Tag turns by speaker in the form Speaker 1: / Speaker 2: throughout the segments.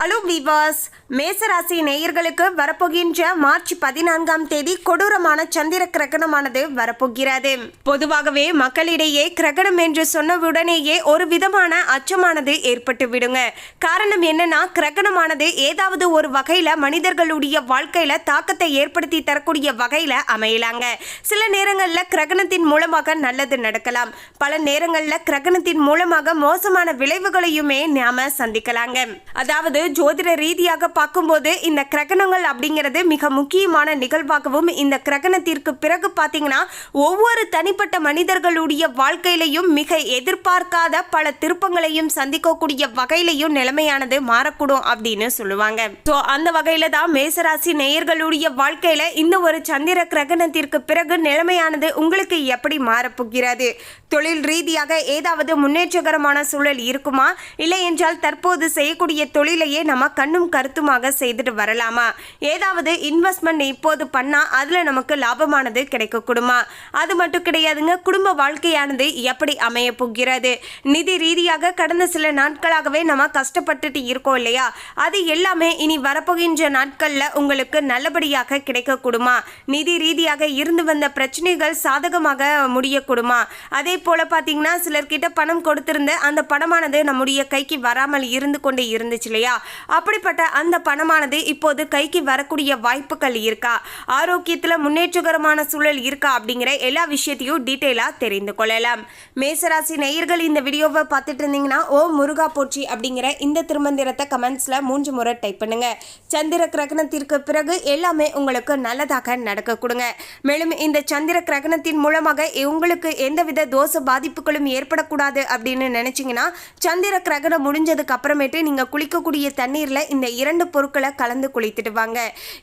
Speaker 1: Hello விவாஸ் மேசராசி நேயர்களுக்கு வரப்போகின்ற மார்ச் பதினான்காம் தேதி கொடூரமான சந்திர கிரகணமானது வரப்போகிறது. பொதுவாகவே மக்களிடையே கிரகணம் என்று சொன்னவுடனேயே ஒரு விதமான அச்சமானது ஏற்பட்டு விடுங்க. காரணம் என்னன்னா கிரகணமானது ஏதாவது ஒரு வகையில மனிதர்களுடைய வாழ்க்கையில தாக்கத்தை ஏற்படுத்தி தரக்கூடிய வகையில அமையலாங்க. சில நேரங்கள்ல கிரகணத்தின் மூலமாக நல்லது நடக்கலாம். பல நேரங்கள்ல கிரகணத்தின் மூலமாக மோசமான விளைவுகளையுமே நாம சந்திக்கலாங்க. அதாவது ஜோதிட ரீதியாக பார்க்கும்போது இந்த கிரகணங்கள் அப்படிங்கிறது மிக முக்கியமான நிகழ்வாகவும் இந்த கிரகணத்திற்கு பிறகு பார்த்தீங்கன்னா ஒவ்வொரு தனிப்பட்ட மனிதர்களுடைய வாழ்க்கையிலையும் மிக எதிர்பார்க்காத பல திருப்பங்களையும் சந்திக்கக்கூடிய வகையிலையும் நிலைமையானது மாறக்கூடும் அப்படின்னு சொல்லுவாங்க. ஸோ அந்த வகையில தான் மேசராசி நேயர்களுடைய வாழ்க்கையில இந்த ஒரு சந்திர கிரகணத்திற்கு பிறகு நிலைமையானது உங்களுக்கு எப்படி மாறப்போகிறது? தொழில் ரீதியாக ஏதாவது முன்னேற்றகரமான சூழல் இருக்குமா? இல்லை என்றால் தற்போது செய்யக்கூடிய தொழிலையே நம்ம கண்ணும் கருத்துமாக செய்துட்டு வரலாமா? ஏதாவது இன்வெஸ்ட்மெண்ட் இப்போது பண்ணா அதுல நமக்கு லாபமானது கிடைக்கக்கூடுமா? அது மட்டும் கிடையாதுங்க குடும்ப வாழ்க்கையானது எப்படி அமைய போகிறது? நிதி ரீதியாக கடந்த சில நாட்களாகவே நம்ம கஷ்டப்பட்டுட்டு இருக்கோம் இல்லையா? அது எல்லாமே இனி வரப்போகின்ற நாட்கள்ல உங்களுக்கு நல்லபடியாக கிடைக்கக்கூடுமா? நிதி ரீதியாக இருந்து வந்த பிரச்சனைகள் சாதகமாக முடியக்கூடுமா? அதே போல பார்த்தீங்கன்னா சிலர்கிட்ட பணம் கொடுத்திருந்த அந்த பணமானது நம்முடைய கைக்கு வராமல் இருந்து கொண்டே இருந்துச்சு இல்லையா? அப்படிப்பட்ட அந்த பணமானது இப்போது கைக்கு வரக்கூடிய வாய்ப்புகள் இருக்கா? ஆரோக்கியத்தில் முன்னேற்றகரமான சூழல் இருக்கா அப்படிங்கிற எல்லா விஷயத்தையும் டீட்டெயிலாக தெரிந்து கொள்ளலாம். மேசராசி நேயர்கள் இந்த வீடியோவை பார்த்துட்டு இருந்தீங்கன்னா ஓ முருகா போச்சி அப்படிங்கிற இந்த திருமந்திரத்தை கமெண்ட்ஸில் மூன்று முறை டைப் பண்ணுங்க. சந்திர கிரகணத்திற்கு பிறகு எல்லாமே உங்களுக்கு நல்லதாக நடக்க கொடுங்க. மேலும் இந்த சந்திர கிரகணத்தின் மூலமாக உங்களுக்கு எந்தவித தோச பாதிப்புகளும் ஏற்படக்கூடாது அப்படின்னு நினைச்சிங்கன்னா சந்திர கிரகணம் முடிஞ்சதுக்கு அப்புறமேட்டு நீங்கள் குளிக்கக்கூடிய தண்ணீரில் இந்த இரண்டு பொருட்களை கலந்து குளித்துட்டு வாங்க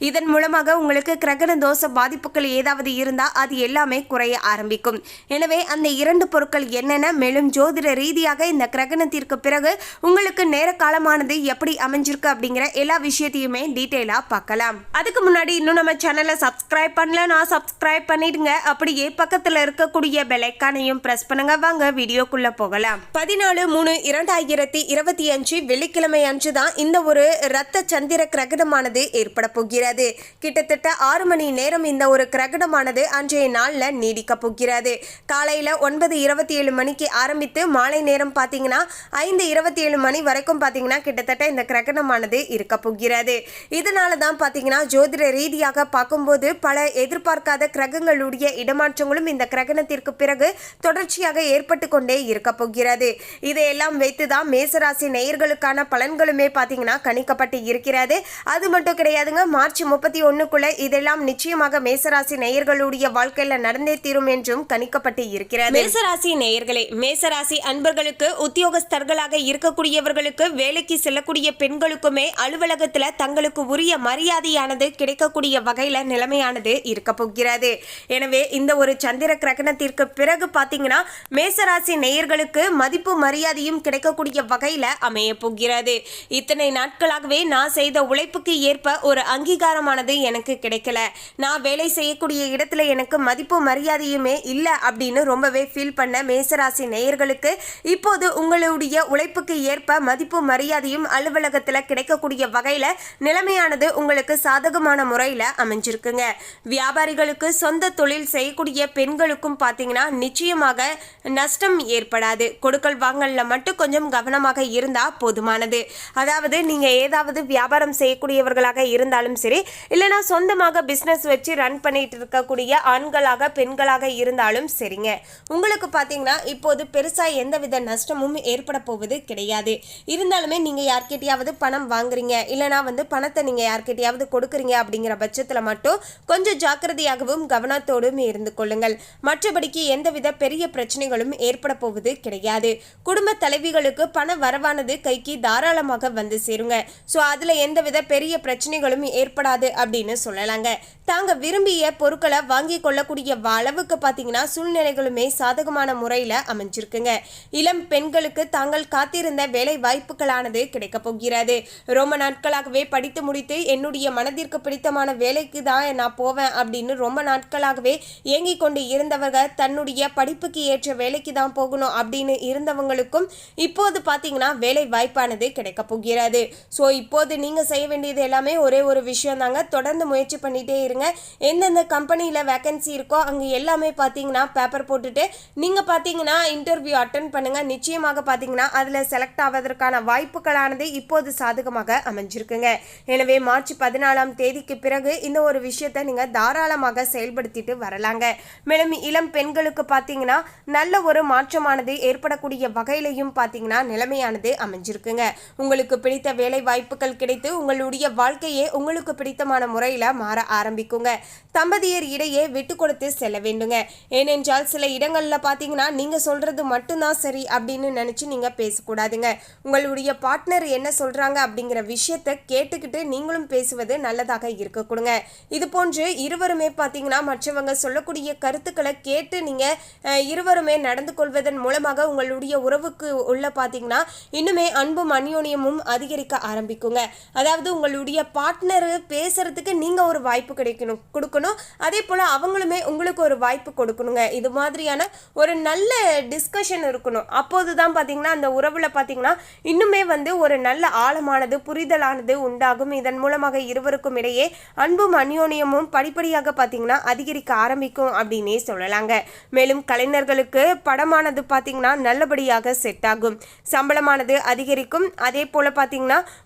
Speaker 1: இதன் மூலமாக உங்களுக்கு கிரகண தோஷ பாதிப்புகள் ஏதாவது இருந்தால் அது எல்லாமே குறைய ஆரம்பிக்கும். எனவே அந்த இரண்டு பொருட்கள் என்னென்ன மேலும் ஜோதிட ரீதியாக இந்த கிரகணத்திற்கு பிறகு உங்களுக்கு நேர காலமானது எப்படி அமைஞ்சிருக்கு அப்படிங்கிற எல்லா விஷயத்தையுமே டீட்டெயிலா பார்க்கலாம். அதுக்கு முன்னாடி இன்னும் நம்ம சேனலை சப்ஸ்கிரைப் பண்ணல நான் சப்ஸ்கிரைப் பண்ணிடுங்க. அப்படியே பக்கத்துல இருக்கக்கூடிய பெலைக்கானையும் பிரஸ் பண்ணுங்க. வாங்க வீடியோக்குள்ள போகலாம். பதினாலு மூணு இரண்டாயிரத்தி இருபத்தி அஞ்சு வெள்ளிக்கிழமை அன்று தான் இந்த ஒரு ரத்த சந்திர கிரகணமானது ஏற்பட போகிறது. கிட்டத்தட்ட ஆறு மணி நேரம் இந்த ஒரு கிரகணமானது அன்றைய நாளில் நீடிக்க போகிறது. காலையில் ஒன்பது இருபத்தி ஏழு மணிக்கு ஆரம்பித்து மாலை நேரம் பார்த்தீங்கன்னா ஐந்து இருபத்தி ஏழு மணி வரைக்கும் பார்த்தீங்கன்னா கிட்டத்தட்ட இந்த கிரகணமானது இருக்க போகிறது. இதனால தான் பார்த்தீங்கன்னா ஜோதிட ரீதியாக பார்க்கும்போது பல எதிர்பார்க்காத கிரகங்களுடைய இடமாற்றங்களும் இந்த கிரகணத்திற்கு பிறகு தொடர்ச்சியாக ஏற்பட்டு கொண்டே இருக்க போகிறது. இதையெல்லாம் வைத்து தான் மேசராசி நேயர்களுக்கான பலன்களுமே பார்த்தீங்கன்னா கணிக்கப்பட்டு இருக்கிறது. அது மட்டும் கிடையாதுங்க மார்ச் முப்பத்தி ஒன்றுக்குள்ள இதெல்லாம் நிச்சயமாக மேசராசி நேயர்களுடைய வாழ்க்கையில நடந்தே தீரும் என்றும் கணிக்கப்பட்டு இருக்கிறது. மேசராசி நேயர்களே மேசராசி அன்பர்களுக்கு உத்தியோகஸ்தர்களாக இருக்கக்கூடியவர்களுக்கு வேலைக்கு செல்லக்கூடிய பெண்களுக்குமே அலுவலகத்துல தங்களுக்கு உரிய மரியாதையானது கிடைக்கக்கூடிய வகையில நிலைமையானது இருக்க போகிறது. எனவே இந்த ஒரு சந்திர கிரகணத்திற்கு பிறகு பார்த்தீங்கன்னா மேசராசி நேயர்களுக்கு மதிப்பு மரியாதையும் கிடைக்கக்கூடிய வகையில அமைய போகிறது. இத்தனை இத்தனை நாட்களாகவே நான் செய்த உழைப்புக்கு ஏற்ப ஒரு அங்கீகாரமானது எனக்கு கிடைக்கல. நான் வேலை செய்யக்கூடிய இடத்துல எனக்கு மதிப்பு மரியாதையுமே இல்லை அப்படின்னு ரொம்பவே ஃபீல் பண்ண மேசராசி நேயர்களுக்கு இப்போது உங்களுடைய உழைப்புக்கு ஏற்ப மதிப்பு மரியாதையும் அலுவலகத்தில் கிடைக்கக்கூடிய வகையில் நிலைமையானது உங்களுக்கு சாதகமான முறையில் அமைஞ்சிருக்குங்க. வியாபாரிகளுக்கு சொந்த தொழில் செய்யக்கூடிய பெண்களுக்கும் பார்த்தீங்கன்னா நிச்சயமாக நஷ்டம் ஏற்படாது. கொடுக்கல் வாங்கல்ல மட்டும் கொஞ்சம் கவனமாக இருந்தால் போதுமானது. அதாவது நீங்கள் ஏதாவது வியாபாரம் செய்யக்கூடியவர்களாக இருந்தாலும் சரி இல்லைனா சொந்தமாக பிஸ்னஸ் வச்சு ரன் பண்ணிட்டு இருக்கக்கூடிய ஆண்களாக பெண்களாக இருந்தாலும் சரிங்க. உங்களுக்கு பார்த்தீங்கன்னா இப்போது பெருசாக எந்தவித நஷ்டமும் ஏற்பட போவது கிடையாது. இருந்தாலுமே நீங்கள் யார்கிட்டையாவது பணம் வாங்குறீங்க இல்லைனா வந்து பணத்தை நீங்கள் யார்கிட்டையாவது கொடுக்குறீங்க அப்படிங்கிற பட்சத்தில் மட்டும் கொஞ்சம் ஜாக்கிரதையாகவும் கவனத்தோடும் இருந்து கொள்ளுங்கள். மற்றபடிக்கு எந்தவித பெரிய பிரச்சனைகளும் ஏற்பட போவது கிடையாது. குடும்ப தலைவிகளுக்கு பண வரவானது கைக்கு தாராளமாக வந்து சேருங்க. ஸோ அதில் எந்தவித பெரிய பிரச்சனைகளும் ஏற்படாது அப்படின்னு சொல்லலாங்க. தாங்க விரும்பிய பொருட்களை வாங்கி கொள்ளக்கூடிய அளவுக்கு பார்த்தீங்கன்னா சூழ்நிலைகளுமே சாதகமான முறையில் அமைஞ்சிருக்குங்க. இளம் பெண்களுக்கு தாங்கள் காத்திருந்த வேலை வாய்ப்புகளானது கிடைக்க போகிறது. ரொம்ப நாட்களாகவே படித்து முடித்து என்னுடைய மனதிற்கு பிடித்தமான வேலைக்கு தான் நான் போவேன் அப்படின்னு ரொம்ப நாட்களாகவே ஏங்கிக் கொண்டு இருந்தவர்கள் தன்னுடைய படிப்புக்கு ஏற்ற வேலைக்கு தான் போகணும் அப்படின்னு இருந்தவங்களுக்கும் இப்போது பார்த்தீங்கன்னா வேலை வாய்ப்பானது கிடைக்கப் போகிறது. முடியாது. ஸோ இப்போது நீங்கள் செய்ய வேண்டியது எல்லாமே ஒரே ஒரு விஷயம் தாங்க. தொடர்ந்து முயற்சி பண்ணிகிட்டே இருங்க. எந்தெந்த கம்பெனியில் வேக்கன்சி இருக்கோ அங்கே எல்லாமே பார்த்தீங்கன்னா பேப்பர் போட்டுட்டு நீங்கள் பார்த்தீங்கன்னா இன்டர்வியூ அட்டன் பண்ணுங்கள் நிச்சயமாக பார்த்தீங்கன்னா அதில் செலக்ட் ஆவதற்கான வாய்ப்புகளானது இப்போது சாதகமாக அமைஞ்சிருக்குங்க. எனவே மார்ச் பதினாலாம் தேதிக்கு பிறகு இந்த ஒரு விஷயத்தை நீங்கள் தாராளமாக செயல்படுத்திட்டு வரலாங்க. மேலும் இளம் பெண்களுக்கு பார்த்தீங்கன்னா நல்ல ஒரு மாற்றமானது ஏற்படக்கூடிய வகையிலையும் பார்த்தீங்கன்னா நிலைமையானது அமைஞ்சிருக்குங்க. உங்களுக்கு பிடித்த வேலை வாய்ப்புகள் கிடைத்து உங்களுடைய வாழ்க்கையே உங்களுக்கு பிடித்தமான முறையில் மாற ஆரம்பிக்குங்க. தம்பதியர் இடையே விட்டு கொடுத்து செல்ல வேண்டுங்க. ஏனென்றால் சில இடங்களில் பார்த்தீங்கன்னா நீங்கள் சொல்கிறது மட்டும்தான் சரி அப்படின்னு நினச்சி நீங்கள் பேசக்கூடாதுங்க. உங்களுடைய பார்ட்னர் என்ன சொல்கிறாங்க அப்படிங்கிற விஷயத்தை கேட்டுக்கிட்டு நீங்களும் பேசுவது நல்லதாக இருக்க கொடுங்க இது போன்று இருவருமே பார்த்தீங்கன்னா மற்றவங்க சொல்லக்கூடிய கருத்துக்களை கேட்டு நீங்கள் இருவருமே நடந்து கொள்வதன் மூலமாக உங்களுடைய உறவுக்கு உள்ள பார்த்தீங்கன்னா இன்னுமே அன்பும் அந்யோன்யமும் அதிகரிக்க ஆரம்பிக்குங்க. அதாவது உங்களுடைய பார்ட்னர் பேசுறதுக்கு நீங்கள் ஒரு வாய்ப்பு கிடைக்கணும் கொடுக்கணும். அதே போல் அவங்களுமே உங்களுக்கு ஒரு வாய்ப்பு கொடுக்கணுங்க. இது மாதிரியான ஒரு நல்ல டிஸ்கஷன் இருக்கணும். அப்போது தான் பார்த்தீங்கன்னா அந்த உறவில் பார்த்தீங்கன்னா இன்னுமே வந்து ஒரு நல்ல ஆழமானது புரிதலானது உண்டாகும். இதன் மூலமாக இருவருக்கும் இடையே அன்பும் அந்யோன்யமும் படிப்படியாக பார்த்தீங்கன்னா அதிகரிக்க ஆரம்பிக்கும் அப்படின்னே சொல்லலாங்க. மேலும் கலைஞர்களுக்கு படமானது பார்த்தீங்கன்னா நல்லபடியாக செட் ஆகும். சம்பளமானது அதிகரிக்கும். அதே போல் பார்த்தீங்கன்னா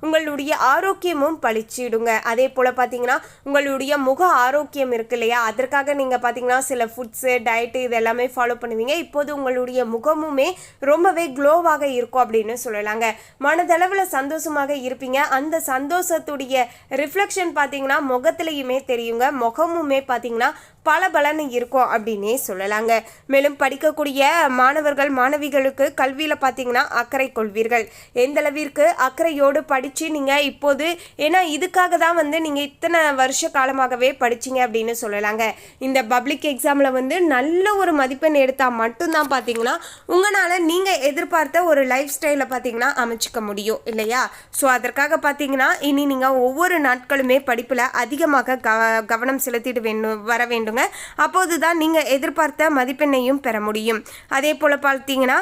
Speaker 1: உங்களுடைய ஆரோக்கியமும் பழிச்சிடுங்க அதே போல் பார்த்தீங்கன்னா உங்களுடைய முக ஆரோக்கியம் இருக்கு இல்லையா? அதற்காக நீங்கள் பார்த்தீங்கன்னா சில ஃபுட்ஸு டயட்டு இது எல்லாமே ஃபாலோ பண்ணுவீங்க. இப்போது உங்களுடைய முகமுமே ரொம்பவே க்ளோவாக இருக்கும் அப்படின்னு சொல்லலாங்க. மனதளவில் சந்தோஷமாக இருப்பீங்க. அந்த சந்தோஷத்துடைய ரிஃப்ளெக்ஷன் பார்த்தீங்கன்னா முகத்துலையுமே தெரியுங்க. முகமுமே பார்த்தீங்கன்னா பல பலன்னு இருக்கும் அப்படின்னே சொல்லலாங்க. மேலும் படிக்கக்கூடிய மாணவர்கள் மாணவிகளுக்கு கல்வியில் பார்த்தீங்கன்னா அக்கறை கொள்வீர்கள். எந்த அளவிற்கு அக்கறையோடு படித்து நீங்கள் இப்போது ஏன்னா இதுக்காக தான் வந்து நீங்கள் இத்தனை வருஷ காலமாகவே படிச்சீங்க அப்படின்னு சொல்லலாங்க. இந்த பப்ளிக் எக்ஸாமில் வந்து நல்ல ஒரு மதிப்பெண் எடுத்தால் மட்டும்தான் பார்த்தீங்கன்னா உங்களால் நீங்கள் எதிர்பார்த்த ஒரு லைஃப் ஸ்டைலை பார்த்தீங்கன்னா அமைச்சிக்க முடியும் இல்லையா? ஸோ அதற்காக பார்த்தீங்கன்னா இனி நீங்கள் ஒவ்வொரு நாட்களுமே படிப்பில் அதிகமாக கவனம் செலுத்திட்டு வேணும் வர வேண்டும். வேண்டுங்க அப்போது தான் நீங்கள் எதிர்பார்த்த மதிப்பெண்ணையும் பெற முடியும். அதே போல் பார்த்தீங்கன்னா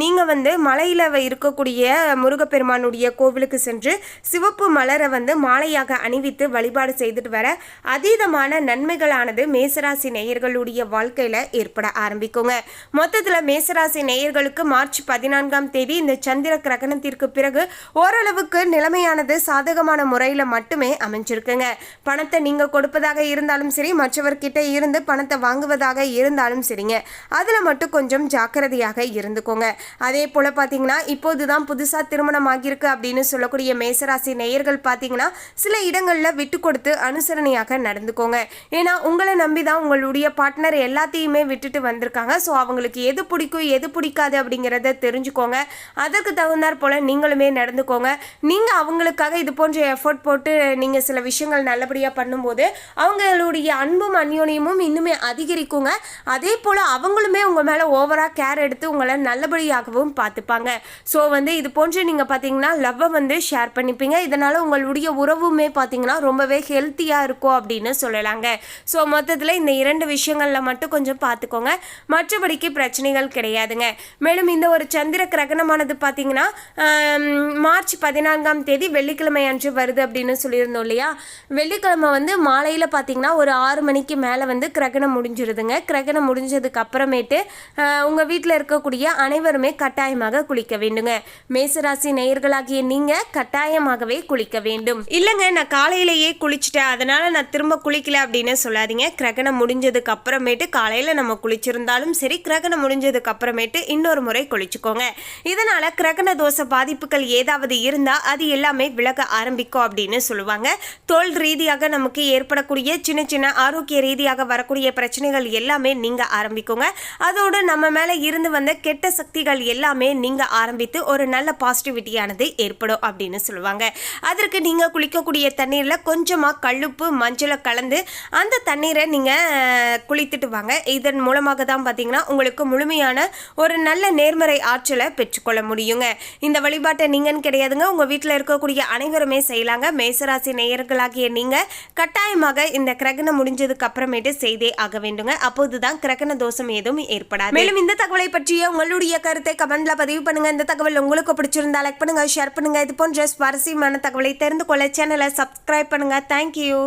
Speaker 1: நீங்கள் வந்து மலையில் இருக்கக்கூடிய முருகப்பெருமானுடைய கோவிலுக்கு சென்று சிவப்பு மலரை வந்து மாலையாக அணிவித்து வழிபாடு செய்துட்டு வர அதீதமான நன்மைகளானது மேசராசி நேயர்களுடைய வாழ்க்கையில் ஏற்பட ஆரம்பிக்குங்க. மொத்தத்தில் மேசராசி நேயர்களுக்கு மார்ச் பதினான்காம் தேதி இந்த சந்திர கிரகணத்திற்கு பிறகு ஓரளவுக்கு நிலைமையானது சாதகமான முறையில் மட்டுமே அமைஞ்சிருக்குங்க. பணத்தை நீங்கள் கொடுப்பதாக இருந்தாலும் சரி மற்றவர்கிட்ட இருந்து பணத்தை வாங்குவதாக இருந்தாலும் சரிங்க. அதில் மட்டும் கொஞ்சம் ஜாக்கிரதையாக இருந்துக்கோங்க. அதே போல் பார்த்தீங்கன்னா இப்போது தான் புதுசாக திருமணம் ஆகியிருக்கு அப்படின்னு சொல்லக்கூடிய மேசராசி நேயர்கள் பார்த்தீங்கன்னா சில இடங்களில் விட்டு கொடுத்து அனுசரணையாக நடந்துக்கோங்க. ஏன்னா உங்களை நம்பி தான் உங்களுடைய பார்ட்னர் எல்லாத்தையுமே விட்டுட்டு வந்திருக்காங்க. ஸோ அவங்களுக்கு எது பிடிக்கும் எது பிடிக்காது அப்படிங்கிறத தெரிஞ்சுக்கோங்க. அதற்கு தகுந்தாற் போல் நீங்களுமே நடந்துக்கோங்க. நீங்கள் அவங்களுக்காக இது போன்ற எஃபோர்ட் போட்டு நீங்கள் சில விஷயங்கள் நல்லபடியாக பண்ணும்போது அவங்களுடைய அன்பும் அந்யோன்யமும் இன்னுமே அதிகரிக்குங்க. அதே போல் அவங்களுமே உங்கள் மேலே ஓவராக கேர் எடுத்து உங்களை நல்லபடியாகவும் பார்த்துப்பாங்க. ஸோ வந்து இது போன்று நீங்கள் பார்த்தீங்கன்னா லவ்வை வந்து ஷேர் பண்ணிப்பீங்க. இதனால் உங்களுடைய உறவுமே பார்த்தீங்கன்னா ரொம்பவே ஹெல்த்தியாக இருக்கும் அப்படின்னு சொல்லலாங்க. ஸோ மொத்தத்தில் இந்த இரண்டு விஷயங்களில் மட்டும் கொஞ்சம் பார்த்துக்கோங்க மற்றபடிக்கு பிரச்சனைகள் கிடையாதுங்க. மேலும் இந்த ஒரு சந்திர கிரகணமானது பார்த்தீங்கன்னா மார்ச் பதினான்காம் தேதி வெள்ளிக்கிழமை அன்று வருது அப்படின்னு சொல்லியிருந்தோம் இல்லையா? வெள்ளிக்கிழமை வந்து மாலையில் பார்த்தீங்கன்னா ஒரு ஆறு மணிக்கு மேலே வந்து கிரகணம் முடிஞ்சிருதுங்க. கிரகணம் முடிஞ்சதுக்கு அப்புறமேட்டு உங்கள் வீட்டில் இருக்கக்கூடிய அனைவருமே கட்டாயமாக குளிக்க வேண்டுங்க. மேசராசி நேயர்களாகிய நீங்கள் கட்டாயமாகவே குளிக்க வேண்டும். இல்லைங்க நான் காலையிலேயே குளிச்சுட்டேன். அதனால் நான் திரும்ப குளிக்கல அப்படின்னு சொல்லாதீங்க. கிரகணம் முடிஞ்சதுக்கு அப்புறமேட்டு காலையில் நம்ம குளிச்சிருந்தாலும் சரி கிரகணம் முடிஞ்சதுக்கு அப்புறமேட்டு இன்னொரு முறை குளிச்சுக்கோங்க. இதனால் கிரகண தோஷ பாதிப்புகள் ஏதாவது இருந்தால் அது எல்லாமே விலக ஆரம்பிக்கும் அப்படின்னு சொல்லுவாங்க. தோல் ரீதியாக நமக்கு ஏற்படக்கூடிய சின்ன சின்ன ஆரோக்கிய ரீதி ரீதியாக வரக்கூடிய பிரச்சனைகள் எல்லாமே நீங்க ஆரம்பிக்குங்க. அதோடு நம்ம மேல இருந்து வந்த கெட்ட சக்திகள் எல்லாமே நீங்க ஆரம்பித்து ஒரு நல்ல பாசிட்டிவிட்டியானது ஏற்படும் அப்படின்னு சொல்லுவாங்க. அதற்கு நீங்க குளிக்கக்கூடிய தண்ணீர்ல கொஞ்சமா கழுப்பு மஞ்சளை கலந்து அந்த தண்ணீரை நீங்க குளித்துட்டு வாங்க. இதன் மூலமாக தான் பார்த்தீங்கன்னா உங்களுக்கு முழுமையான ஒரு நல்ல நேர்மறை ஆற்றலை பெற்றுக்கொள்ள முடியுங்க. இந்த வழிபாட்டை நீங்கன்னு கிடையாதுங்க. உங்க வீட்டில் இருக்கக்கூடிய அனைவருமே செய்யலாங்க. மேசராசி நேயர்களாகிய நீங்க கட்டாயமாக இந்த கிரகணம் முடிஞ்சதுக்கு அப்புறம் அப்புறமேட்டு செய்தே ஆக வேண்டுங்க. அப்போதுதான் கிரகண தோஷம் எதுவும் ஏற்படாது. மேலும் இந்த தகவலை பற்றிய உங்களுடைய கருத்தை கமெண்ட்ல பதிவு பண்ணுங்க. இந்த தகவல் உங்களுக்கு பிடிச்சிருந்தா லைக் பண்ணுங்க ஷேர் பண்ணுங்க. இது போன்ற சுவாரஸ்யமான தகவலை தெரிந்து கொள்ள சேனலை சப்ஸ்கிரைப் பண்ணுங்க. தேங்க்யூ